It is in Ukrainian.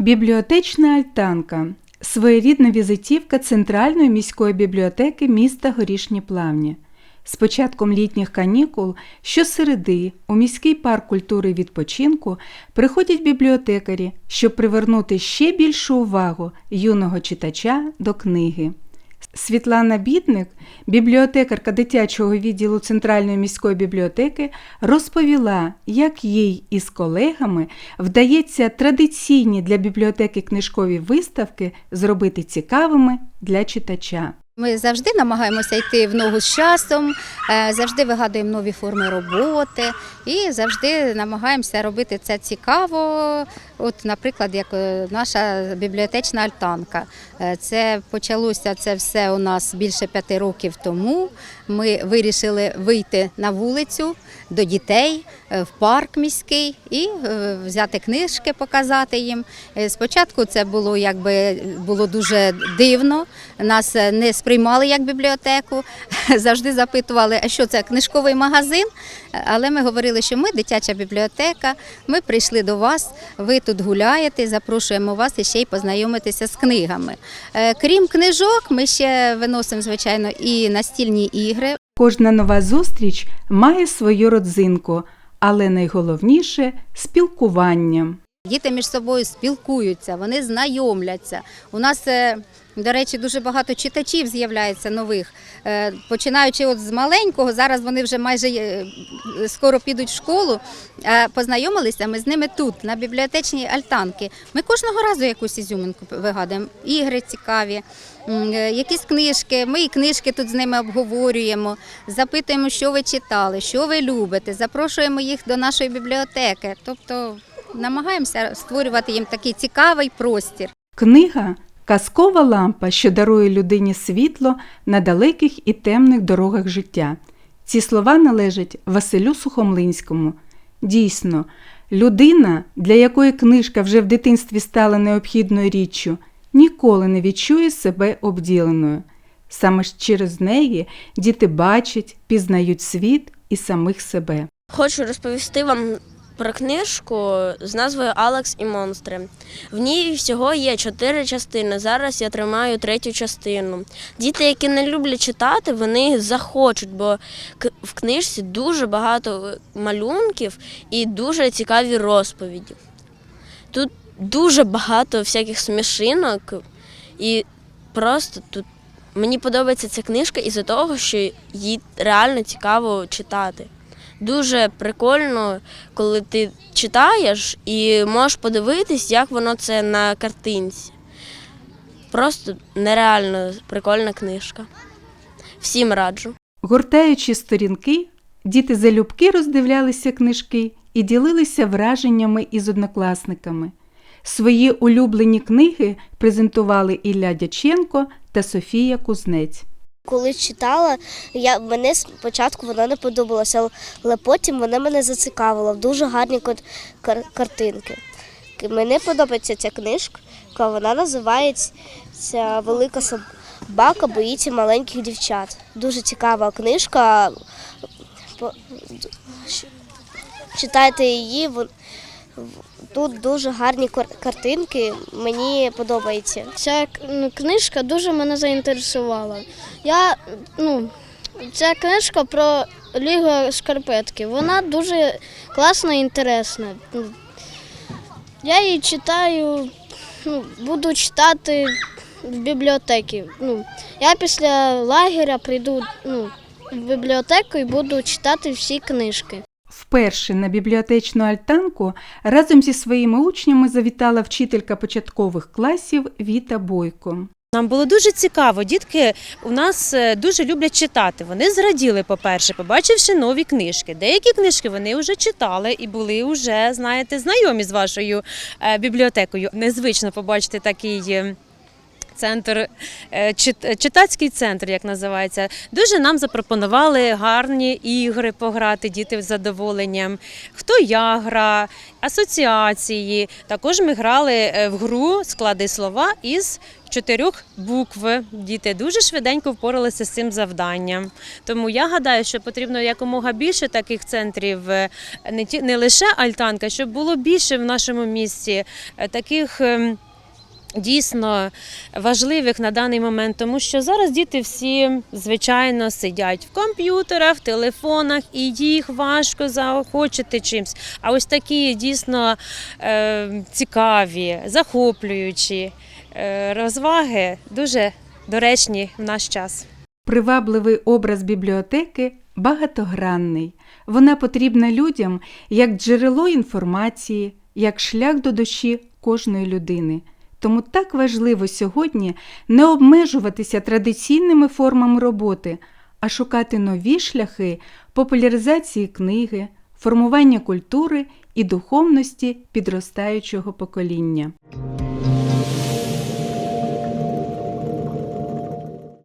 Бібліотечна альтанка своєрідна візитівка Центральної міської бібліотеки міста Горішні Плавні. З початком літніх канікул щосереди у міський парк культури і відпочинку приходять бібліотекарі, щоб привернути ще більшу увагу юного читача до книги. Світлана Бідник, бібліотекарка дитячого відділу Центральної міської бібліотеки, розповіла, як їй із колегами вдається традиційні для бібліотеки книжкові виставки зробити цікавими для читача. Ми завжди намагаємося йти в ногу з часом, е, завжди вигадуємо нові форми роботи і завжди намагаємося робити це цікаво. От, наприклад, як е, наша бібліотечна альтанка. Е, Це почалося це все у нас більше п'яти років тому. Ми вирішили вийти на вулицю до дітей в парк міський і взяти книжки, показати їм. Спочатку це було якби було дуже дивно. Нас не сприймали як бібліотеку, завжди запитували, а що це книжковий магазин. Але ми говорили, що ми дитяча бібліотека. Ми прийшли до вас, ви тут гуляєте, запрошуємо вас і ще й познайомитися з книгами. Е, Крім книжок, ми ще виносимо, звичайно, і настільні ігри. Кожна нова зустріч має свою родзинку, але найголовніше спілкування. Діти між собою спілкуються, вони знайомляться. У нас, е, до речі, дуже багато читачів з'являється нових. Е, Починаючи от з маленького, зараз вони вже майже е, скоро підуть в школу. Познайомилися ми з ними тут, на бібліотечній альтанки. Ми кожного разу якусь ізюминку вигадуємо. Ігри цікаві, е, якісь книжки. Ми і книжки тут з ними обговорюємо, запитуємо, що ви читали, що ви любите, запрошуємо їх до нашої бібліотеки. Тобто намагаємося створювати їм такий цікавий простір. Книга казкова лампа, що дарує людині світло на далеких і темних дорогах життя. Ці слова належать Василю Сухомлинському. Дійсно, людина, для якої книжка вже в дитинстві стала необхідною річчю, ніколи не відчує себе обділеною. Саме ж через неї діти бачать, пізнають світ і самих себе. Хочу розповісти вам про книжку з назвою Алекс і монстри. В ній всього є чотири частини. Зараз я тримаю третю частину. Діти, які не люблять читати, вони захочуть, бо в книжці дуже багато малюнків і дуже цікаві розповіді. Тут дуже багато всяких смішинок, і просто тут мені подобається ця книжка із-за того, що її реально цікаво читати. Дуже прикольно, коли ти читаєш і можеш подивитись, як воно це на картинці. Просто нереально прикольна книжка. Всім раджу. Гортаючи сторінки, діти залюбки роздивлялися книжки і ділилися враженнями із однокласниками. Свої улюблені книги презентували Ілля Дяченко та Софія Кузнець. Коли читала, я мене спочатку вона не подобалася, але потім вона мене зацікавила. Дуже гарні кар- картинки. Мені подобається ця книжка, вона називається Велика собака боїться маленьких дівчат. Дуже цікава книжка. Читайте її. Тут дуже гарні картинки, мені подобається. Ця книжка дуже мене заінтересувала. Я, ну, ця книжка про Лігу шкарпетки. Вона дуже класна і інтересна. Ну, Я її читаю, ну, буду читати в бібліотеці. Ну, я після лагеря прийду ну, в бібліотеку і буду читати всі книжки. Вперше на бібліотечну альтанку разом зі своїми учнями завітала вчителька початкових класів Віта Бойко. Нам було дуже цікаво. Дітки у нас е, дуже люблять читати. Вони зраділи, по-перше, побачивши нові книжки. Деякі книжки вони вже читали і були вже, знаєте, знайомі з вашою е, бібліотекою. Незвично побачити такий. Е, Центр е, чит- читацький центр, як називається, дуже нам запропонували гарні ігри пограти, діти з задоволенням. Хто я гра, асоціації. Також ми грали е, в гру склади слова із чотирьох букв. Діти дуже швиденько впоралися з цим завданням. Тому я гадаю, що потрібно якомога більше таких центрів, е, не ті не лише альтанка, щоб було більше в нашому місті е, таких. Дійсно важливих на даний момент, тому що зараз діти всі звичайно сидять в комп'ютерах, в телефонах, і їх важко заохочити чимось. А ось такі дійсно е, цікаві, захоплюючі е, розваги дуже доречні в наш час. Привабливий образ бібліотеки багатогранний. Вона потрібна людям як джерело інформації, як шлях до душі кожної людини. Тому так важливо сьогодні не обмежуватися традиційними формами роботи, а шукати нові шляхи популяризації книги, формування культури і духовності підростаючого покоління.